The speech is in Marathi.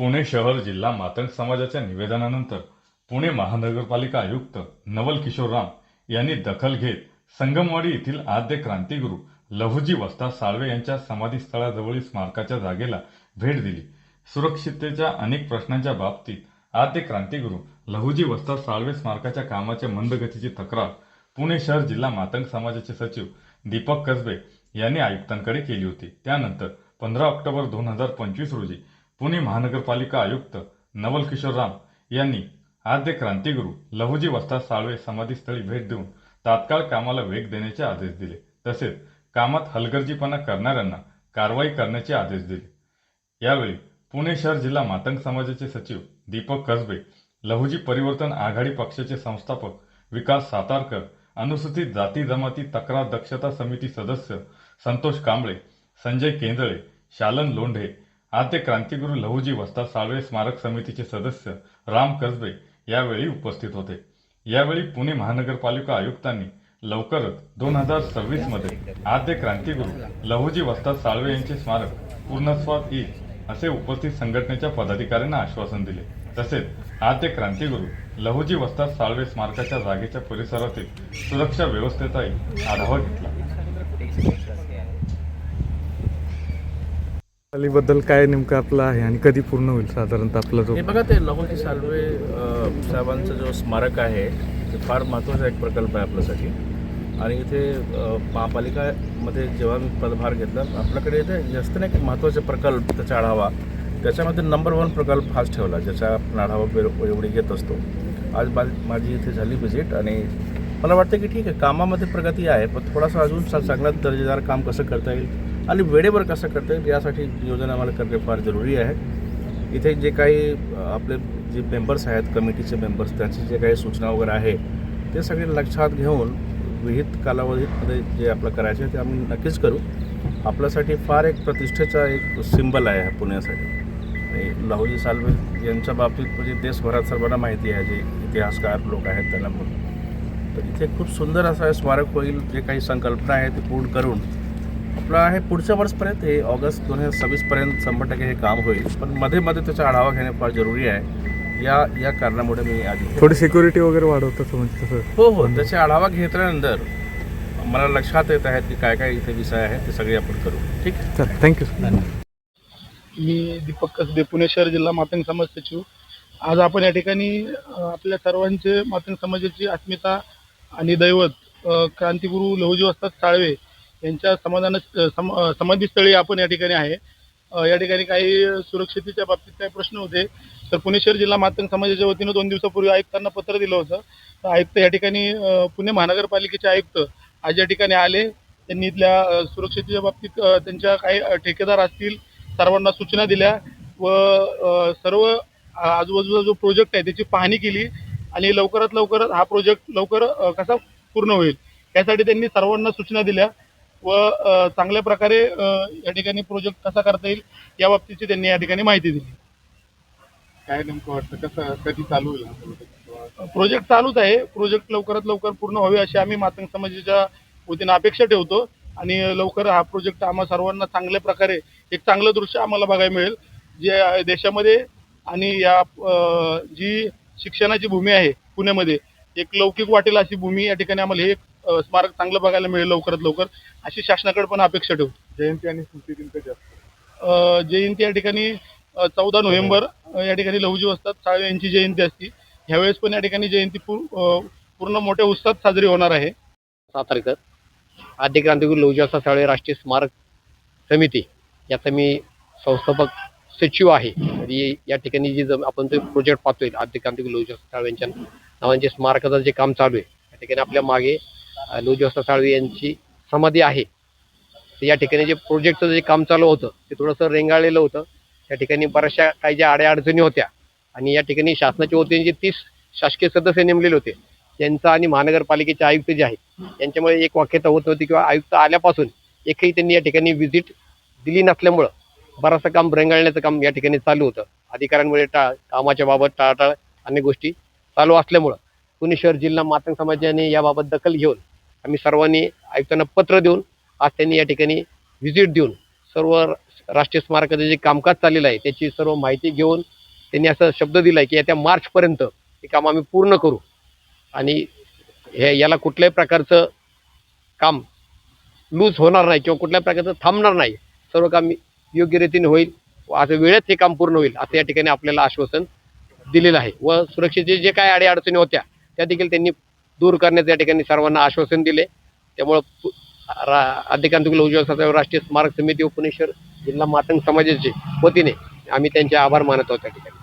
पुणे शहर जिल्हा मातंग समाजाच्या निवेदनानंतर पुणे महानगरपालिका आयुक्त नवल किशोर राम यांनी दखल घेत संगमवाडी येथील आद्य क्रांतिगुरू लहुजी वस्ता साळवे यांच्या समाधीस्थळाजवळील स्मारकाच्या जागेला भेट दिली. सुरक्षिततेच्या अनेक प्रश्नांच्या बाबतीत आद्य क्रांतिगुरू लहुजी वस्ता साळवे स्मारकाच्या कामाच्या मंदगतीची तक्रार पुणे शहर जिल्हा मातंग समाजाचे सचिव दीपक कसबे यांनी आयुक्तांकडे केली होती. त्यानंतर पंधरा ऑक्टोबर दोन हजार पंचवीस रोजी पुणे महानगरपालिका आयुक्त नवल किशोर राम यांनी आद्य क्रांतिगुरू लहुजी वस्ता साळवे समाधीस्थळी भेट देऊन तात्काळ कामाला वेग देण्याचे आदेश दिले. तसेच कामात हलगर्जीपणा करणाऱ्यांना कारवाई करण्याचे आदेश दिले. यावेळी पुणे शहर जिल्हा मातंग समाजाचे सचिव दीपक कसबे लहुजी परिवर्तन आघाडी पक्षाचे संस्थापक विकास सातारकर अनुसूचित जाती जमाती तक्रार दक्षता समिती सदस्य संतोष कांबळे संजय केंदळे शालन लोंढे आद्य क्रांतिगुरू लहूजी वस्ता साळवे स्मारक समितीचे सदस्य राम कसबे यावेळी उपस्थित होते. यावेळी पुणे महानगरपालिका आयुक्तांनी लवकरच दोन हजार सव्वीसमध्ये आद्य क्रांतिगुरू लहूजी वस्ता साळवे यांचे स्मारक पूर्णस्वात येईल असे उपस्थित संघटनेच्या पदाधिकाऱ्यांना आश्वासन दिले. तसेच आद्य क्रांतिगुरू लहूजी वस्ता साळवे स्मारकाच्या जागेच्या परिसरातील सुरक्षा व्यवस्थेचाही आढावा घेतला. बद्दल काय नेमकं आपलं आहे आणि कधी पूर्ण होईल साधारणतः आपला जो हे बघा ते लहोजी साळवे अ, साहेबांचं जो स्मारक आहे ते फार महत्त्वाचा एक प्रकल्प आहे आपल्यासाठी. आणि इथे अ, महापालिकामध्ये जेव्हा मी पदभार घेतला आपल्याकडे इथे जास्त नाही की महत्त्वाचे प्रकल्प त्याचा आढावा. त्याच्यामध्ये नंबर वन प्रकल्प हाच ठेवला ज्याचा आपण आढावा वेळ- एवढी घेत असतो. आज मा माझी इथे झाली व्हिजिट आणि मला वाटतं की ठीक आहे कामामध्ये प्रगती आहे पण थोडासा अजून चा- चांगला दर्जेदार काम कसं करता येईल? आणि वेळेवर कसं करता येईल यासाठी नियोजन आम्हाला करणे फार जरुरी आहे. इथे जे काही आपले जे मेंबर्स आहेत कमिटीचे मेंबर्स त्यांची जे काही सूचना वगैरे आहे ते सगळे लक्षात घेऊन विहित कालावधीमध्ये जे आपलं करायचं आहे ते आम्ही नक्कीच करू. आपल्यासाठी फार एक प्रतिष्ठेचा एक सिंबल आहे हा पुण्यासाठी. आणि लहुजी सालवे यांच्या बाबतीत म्हणजे देशभरात सर्वांना माहिती आहे जे इतिहासकार लोक आहेत त्यांना म्हणून. तर इथे खूप सुंदर असं स्मारक होईल जे काही संकल्पना आहे ते पूर्ण करून आपलं आहे पुढच्या वर्षपर्यंत हे ऑगस्ट दोन हजार सव्वीसपर्यंत शंभर टक्के हे काम होईल. पण मध्ये मध्ये त्याचा आढावा घेणे फार जरुरी आहे. या या कारणामुळे मी आधी थोडी सिक्युरिटी वगैरे वाढवतं म्हणजे तसं? हो हो. त्याचे आढावा घेतल्यानंतर मला लक्षात येत आहेत की काय काय इथे विषय आहे ते सगळे आपण करू. ठीक आहे? चल थँक्यू मी दीपक कसबे पुणे शहर जिल्हा मातंग समाज सचिव. आज आपण या ठिकाणी आपल्या सर्वांचे मातंग समाजाची अस्मिता आणि दैवत क्रांतिगुरू लहुजी वस्ताद साळवे यांच्या समाधान सम समाधीस्थळी आपण या ठिकाणी आहे. या ठिकाणी काही सुरक्षितेच्या बाबतीत काही प्रश्न होते. तर पुणे शहर जिल्हा मातंग समाजाच्या वतीनं दोन दिवसापूर्वी आयुक्तांना पत्र दिलं होतं. तर आयुक्त या ठिकाणी पुणे महानगरपालिकेचे आयुक्त आज या ठिकाणी आले. त्यांनी इथल्या सुरक्षितेच्या बाबतीत त्यांच्या काही ठेकेदार असतील सर्वांना सूचना दिल्या व सर्व आजूबाजूचा जो प्रोजेक्ट आहे त्याची पाहणी केली आणि लवकरात लवकर हा प्रोजेक्ट लवकर कसा पूर्ण होईल यासाठी त्यांनी सर्वांना सूचना दिल्या. व चांगल्या प्रकारे या ठिकाणी प्रोजेक्ट कसा करता येईल या बाबतीची त्यांनी या ठिकाणी माहिती दिली. काय नेमकं वाटतं? कसं कधी चालू होईल? प्रोजेक्ट चालूच आहे. प्रोजेक्ट लवकरात लवकर पूर्ण व्हावे अशी आम्ही मातंग समाजाच्या वतीनं अपेक्षा ठेवतो. आणि लवकर हा प्रोजेक्ट आम्हा सर्वांना चांगल्या प्रकारे एक चांगलं दृश्य आम्हाला बघायला मिळेल. जे देशामध्ये आणि या जी शिक्षणाची भूमी आहे पुण्यामध्ये एक लौकिक वाटेल अशी भूमी या ठिकाणी आम्हाला हे एक, स्मारक चांगलं बघायला मिळेल लवकरात लवकर. अशी शासनाकडे पण अपेक्षा ठेवतो जयंती आणि स्मृती दिन कधी असतो अ, जयंती या ठिकाणी चौदा नोव्हेंबर या ठिकाणी लहुजी वस्तात साळवे यांची जयंती असते. ह्यावेळेस पण या ठिकाणी जयंती पूर्ण मोठ्या उत्साहात साजरी होणार आहे. सातारकर आद्य क्रांतिगुरू लहुजी साळवे राष्ट्रीय स्मारक समिती याचा मी संस्थापक सचिव आहे. आणि या ठिकाणी जी जम- आपण जे प्रोजेक्ट पाहतोय आद्य क्रांतिगुरू लहुजी साळवे यांच्या नावांचे स्मारकाचं जे काम चालू आहे या ठिकाणी आपल्या मागे अं, साळवी साळवे यांची समाधी आहे. तर या ठिकाणी जे प्रोजेक्टचं जे काम चालू होतं ते थोडंसं रेंगाळलेलं होतं. त्या ठिकाणी बऱ्याचशा काही ज्या अडचणी होत्या आणि या ठिकाणी शासनाच्या वतीने जे तीस शासकीय सदस्य नेमलेले होते त्यांचा आणि महानगरपालिकेचे आयुक्त जे आहेत यांच्यामुळे एक वाक्यता होत नव्हती किंवा आयुक्त आल्यापासून एकही त्यांनी या ठिकाणी व्हिजिट दिली नसल्यामुळं बराचसं काम रेंगाळण्याचं काम या ठिकाणी चालू होतं. अधिकाऱ्यांमुळे टा कामाच्या बाबत टाळाटाळ अनेक गोष्टी चालू असल्यामुळं पुणे शहर जिल्हा मातंग समाजाने याबाबत दखल घेऊन आम्ही सर्वांनी आयुक्तांना पत्र देऊन आज त्यांनी या ठिकाणी व्हिजिट देऊन सर्व राष्ट्रीय स्मारकाचं जे कामकाज चाललेलं आहे त्याची सर्व माहिती घेऊन त्यांनी असा शब्द दिला की येत्या मार्चपर्यंत हे काम आम्ही पूर्ण करू. आणि हे याला कुठल्याही प्रकारचं काम लूज होणार नाही किंवा कुठल्याही प्रकारचं थांबणार नाही. सर्व काम योग्य रीतीने होईल व असं वेळेत हे काम पूर्ण होईल असं या ठिकाणी आपल्याला आश्वासन दिलेलं आहे. व सुरक्षेचे जे काय अडीअडचणी होत्या त्या देखील त्यांनी दूर करण्याचं या ठिकाणी सर्वांना आश्वासन दिले. त्यामुळं रा रा आद्यकांतिक लहुजी राष्ट्रीय स्मारक समिती व पुणेश्वर जिल्हा मातंग समाजाचे वतीने आम्ही त्यांचे आभार मानत आहोत त्या ठिकाणी.